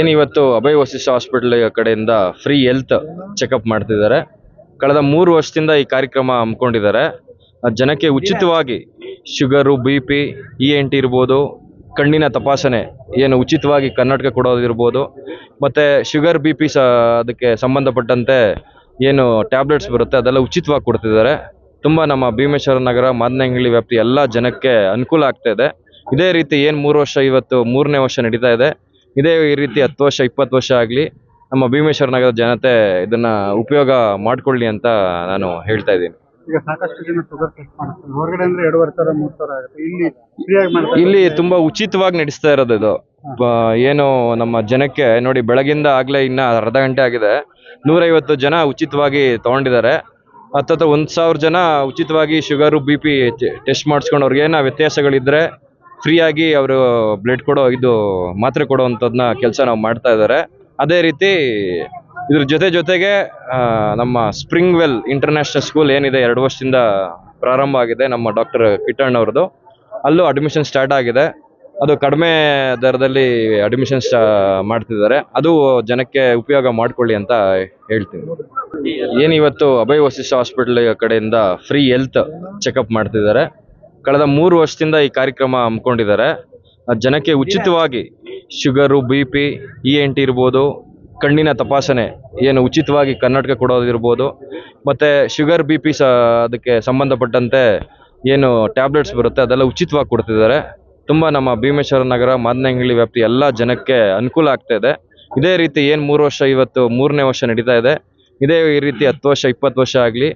ಏನಿವತ್ತು ಅಭಯ ವಸಿಷ್ಠ ಹಾಸ್ಪಿಟಲ್ ಕಡೆಯಿಂದ free health checkup ಮಾಡ್ತಿದ್ದಾರೆ. ಕಳೆದ ಮೂರು ವರ್ಷದಿಂದ ಈ ಕಾರ್ಯಕ್ರಮ ಹಮ್ಮಿಕೊಂಡಿದ್ದಾರೆ. ಜನಕ್ಕೆ ಉಚಿತವಾಗಿ sugar B P E N T ಇರ್ಬೋದು, ಕಣ್ಣಿನ ತಪಾಸಣೆ, ಏನು ಉಚಿತವಾಗಿ ಕರ್ನಾಟಕ ಕೊಡೋದಿರ್ಬೋದು ಮತ್ತು ಶುಗರ್ ಬಿ ಪಿ ಸ ಅದಕ್ಕೆ ಸಂಬಂಧಪಟ್ಟಂತೆ ಏನು ಟ್ಯಾಬ್ಲೆಟ್ಸ್ ಬರುತ್ತೆ, ಅದೆಲ್ಲ ಉಚಿತವಾಗಿ ಕೊಡ್ತಿದ್ದಾರೆ. ತುಂಬ ನಮ್ಮ ಭೀಮೇಶ್ವರ ನಗರ, ಮಾದನಹಳ್ಳಿ ವ್ಯಾಪ್ತಿ ಎಲ್ಲ ಜನಕ್ಕೆ ಅನುಕೂಲ ಆಗ್ತಾ ಇದೆ. ಇದೇ ರೀತಿ ಏನು ಮೂರು ವರ್ಷ, ಇವತ್ತು ಮೂರನೇ ವರ್ಷ ನಡೀತಾ ಇದೆ. ಇದೇ ಈ ರೀತಿ ಹತ್ತು ವರ್ಷ ಇಪ್ಪತ್ತು ವರ್ಷ ಆಗಲಿ ನಮ್ಮ ಭೀಮೇಶ್ವರ ನಗರದ ಜನತೆ ಇದನ್ನ ಉಪಯೋಗ ಮಾಡ್ಕೊಳ್ಳಿ ಅಂತ ನಾನು ಹೇಳ್ತಾ ಇದ್ದೀನಿ. ಈಗ ಸಾಕಷ್ಟು ಜನ ಶುಗರ್ ಟೆಸ್ಟ್ ಮಾಡ್ತಾರೆ. ಹೊರಗಡೆ ಅಂದ್ರೆ ಎರಡೂವರೆ ಸಾವಿರ ಮೂರು ಸಾವಿರ ಆಗುತ್ತೆ. ಇಲ್ಲಿ ಫ್ರೀಯಾಗಿ ಮಾಡ್ತಾರೆ. ಇಲ್ಲಿ ತುಂಬಾ ಉಚಿತವಾಗಿ ನಡೆಸ್ತಾ ಇರೋದು ಇದು. ಬ- ಏನು ನಮ್ಮ ಜನಕ್ಕೆ ನೋಡಿ ಬೆಳಗಿಂದ ಆಗ್ಲೇ ಇನ್ನ ಅರ್ಧ ಗಂಟೆ ಆಗಿದೆ. ನೂರೈವತ್ತು ಜನ ಉಚಿತವಾಗಿ ತಗೊಂಡಿದ್ದಾರೆ. ಹತ್ತತ್ರ ಒಂದ್ ಸಾವಿರ ಜನ ಉಚಿತವಾಗಿ ಶುಗರು ಬಿ ಪಿ ಟೆಸ್ಟ್ ಮಾಡಿಸ್ಕೊಂಡವ್ರಿಗೆ ಏನ ಏನೋ ವ್ಯತ್ಯಾಸಗಳಿದ್ರೆ ಫ್ರೀಯಾಗಿ ಅವರು ಬ್ಲಡ್ ಕೊಡೋ ಇದು ಮಾತ್ರೆ ಕೊಡೋವಂಥದ್ದನ್ನ ಕೆಲಸ ನಾವು ಮಾಡ್ತಾ ಇದ್ದಾರೆ. ಅದೇ ರೀತಿ ಇದ್ರ ಜೊತೆ ಜೊತೆಗೆ ನಮ್ಮ ಸ್ಪ್ರಿಂಗ್ ವೆಲ್ ಇಂಟರ್ನ್ಯಾಷನಲ್ ಸ್ಕೂಲ್ ಏನಿದೆ, ಎರಡು ವರ್ಷದಿಂದ ಪ್ರಾರಂಭ ಆಗಿದೆ ನಮ್ಮ ಡಾಕ್ಟರ್ ಕಿಟ್ಟಣ್ಣ ಅವ್ರದ್ದು. ಅಲ್ಲೂ ಅಡ್ಮಿಷನ್ ಸ್ಟಾರ್ಟ್ ಆಗಿದೆ. ಅದು ಕಡಿಮೆ ದರದಲ್ಲಿ ಅಡ್ಮಿಷನ್ ಮಾಡ್ತಿದ್ದಾರೆ. ಅದು ಜನಕ್ಕೆ ಉಪಯೋಗ ಮಾಡ್ಕೊಳ್ಳಿ ಅಂತ ಹೇಳ್ತೀನಿ. ಏನಿವತ್ತು ಅಭಯ ವಸಿಷ್ಠ ಹಾಸ್ಪಿಟಲ್ ಕಡೆಯಿಂದ ಫ್ರೀ ಹೆಲ್ತ್ ಚೆಕಪ್ ಮಾಡ್ತಿದ್ದಾರೆ. ಕಳೆದ ಮೂರು ವರ್ಷದಿಂದ ಈ ಕಾರ್ಯಕ್ರಮ ಹಮ್ಮಿಕೊಂಡಿದ್ದಾರೆ. ಜನಕ್ಕೆ ಉಚಿತವಾಗಿ sugar, B P, E N T ಇರ್ಬೋದು, ಕಣ್ಣಿನ ತಪಾಸಣೆ ಏನು ಉಚಿತವಾಗಿ ಕರ್ನಾಟಕ ಕೊಡೋದಿರ್ಬೋದು ಮತ್ತು ಶುಗರ್, ಬಿ ಪಿ ಸ ಅದಕ್ಕೆ ಸಂಬಂಧಪಟ್ಟಂತೆ ಏನು ಟ್ಯಾಬ್ಲೆಟ್ಸ್ ಬರುತ್ತೆ ಅದೆಲ್ಲ ಉಚಿತವಾಗಿ ಕೊಡ್ತಿದ್ದಾರೆ. ತುಂಬ ನಮ್ಮ ಭೀಮೇಶ್ವರ ನಗರ, ಮಾದನಹಳ್ಳಿ ವ್ಯಾಪ್ತಿ ಎಲ್ಲ ಜನಕ್ಕೆ ಅನುಕೂಲ ಆಗ್ತಾ ಇದೆ. ಇದೇ ರೀತಿ ಏನು ಮೂರು ವರ್ಷ ಇವತ್ತು ಮೂರನೇ ವರ್ಷ ನಡೀತಾ ಇದೆ. ಇದೇ ರೀತಿ ಹತ್ತು ವರ್ಷ, ಇಪ್ಪತ್ತು ವರ್ಷ ಆಗಲಿ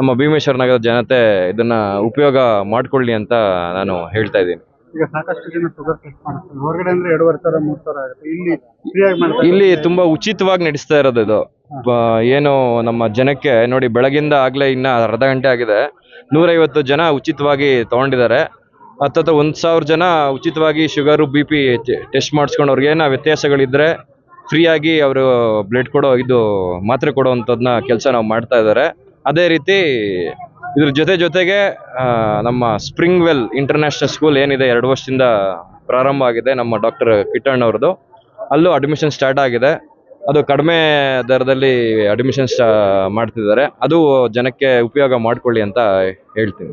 ನಮ್ಮ ಭೀಮೇಶ್ವರ ನಗರದ ಜನತೆ ಇದನ್ನ ಉಪಯೋಗ ಮಾಡ್ಕೊಳ್ಳಿ ಅಂತ ನಾನು ಹೇಳ್ತಾ ಇದ್ದೀನಿ. ಈಗ ಸಾಕಷ್ಟು ಜನ ಶುಗರ್ ಟೆಸ್ಟ್ ಮಾಡ್ತಾರೆ ಹೊರಗಡೆ ಅಂದ್ರೆ ಎರಡೂವರೆ ಸಾವಿರ ಮೂರು ಸಾವಿರ ಆಗುತ್ತೆ. ಇಲ್ಲಿ ಫ್ರೀಯಾಗಿ ಮಾಡ್ತಾರೆ? ಇಲ್ಲಿ ತುಂಬಾ ಉಚಿತವಾಗಿ ನಡೆಸ್ತಾ ಇರೋದು ಇದು. ಬ- ಏನು ನಮ್ಮ ಜನಕ್ಕೆ ನೋಡಿ ಬೆಳಗಿಂದ ಆಗ್ಲೇ ಇನ್ನ ಅರ್ಧ ಗಂಟೆ ಆಗಿದೆ. ನೂರೈವತ್ತು ಜನ ಉಚಿತವಾಗಿ ತಗೊಂಡಿದ್ದಾರೆ. ಹತ್ತತ್ರ ಒಂದ್ ಸಾವಿರ ಜನ ಉಚಿತವಾಗಿ ಶುಗರು ಬಿ ಪಿ ಟೆಸ್ಟ್ ಮಾಡಿಸ್ಕೊಂಡು ಅವ್ರಿಗೆ ಏನೋ ವ್ಯತ್ಯಾಸಗಳಿದ್ರೆ ಫ್ರೀಯಾಗಿ ಅವರು ಬ್ಲಡ್ ಕೊಡೋ ಇದು ಮಾತ್ರೆ ಕೊಡುವಂಥದ್ದನ್ನ ಕೆಲಸ ನಾವು ಮಾಡ್ತಾ ಇದ್ದಾರೆ. ಅದೇ ರೀತಿ ಇದ್ರ ಜೊತೆ ಜೊತೆಗೆ ನಮ್ಮ ಸ್ಪ್ರಿಂಗ್ ವೆಲ್ ಇಂಟರ್ನ್ಯಾಷನಲ್ ಸ್ಕೂಲ್ ಏನಿದೆ ಎರಡು ವರ್ಷದಿಂದ ಪ್ರಾರಂಭ ಆಗಿದೆ ನಮ್ಮ ಡಾಕ್ಟರ್ ಕಿಟ್ಟಣ್ಣ ಅವ್ರದ್ದು. ಅಲ್ಲೂ ಅಡ್ಮಿಷನ್ ಸ್ಟಾರ್ಟ್ ಆಗಿದೆ. ಅದು ಕಡಿಮೆ ದರದಲ್ಲಿ ಅಡ್ಮಿಷನ್ ಮಾಡ್ತಿದ್ದಾರೆ. ಅದು ಜನಕ್ಕೆ ಉಪಯೋಗ ಮಾಡ್ಕೊಳ್ಳಿ ಅಂತ ಹೇಳ್ತೀನಿ.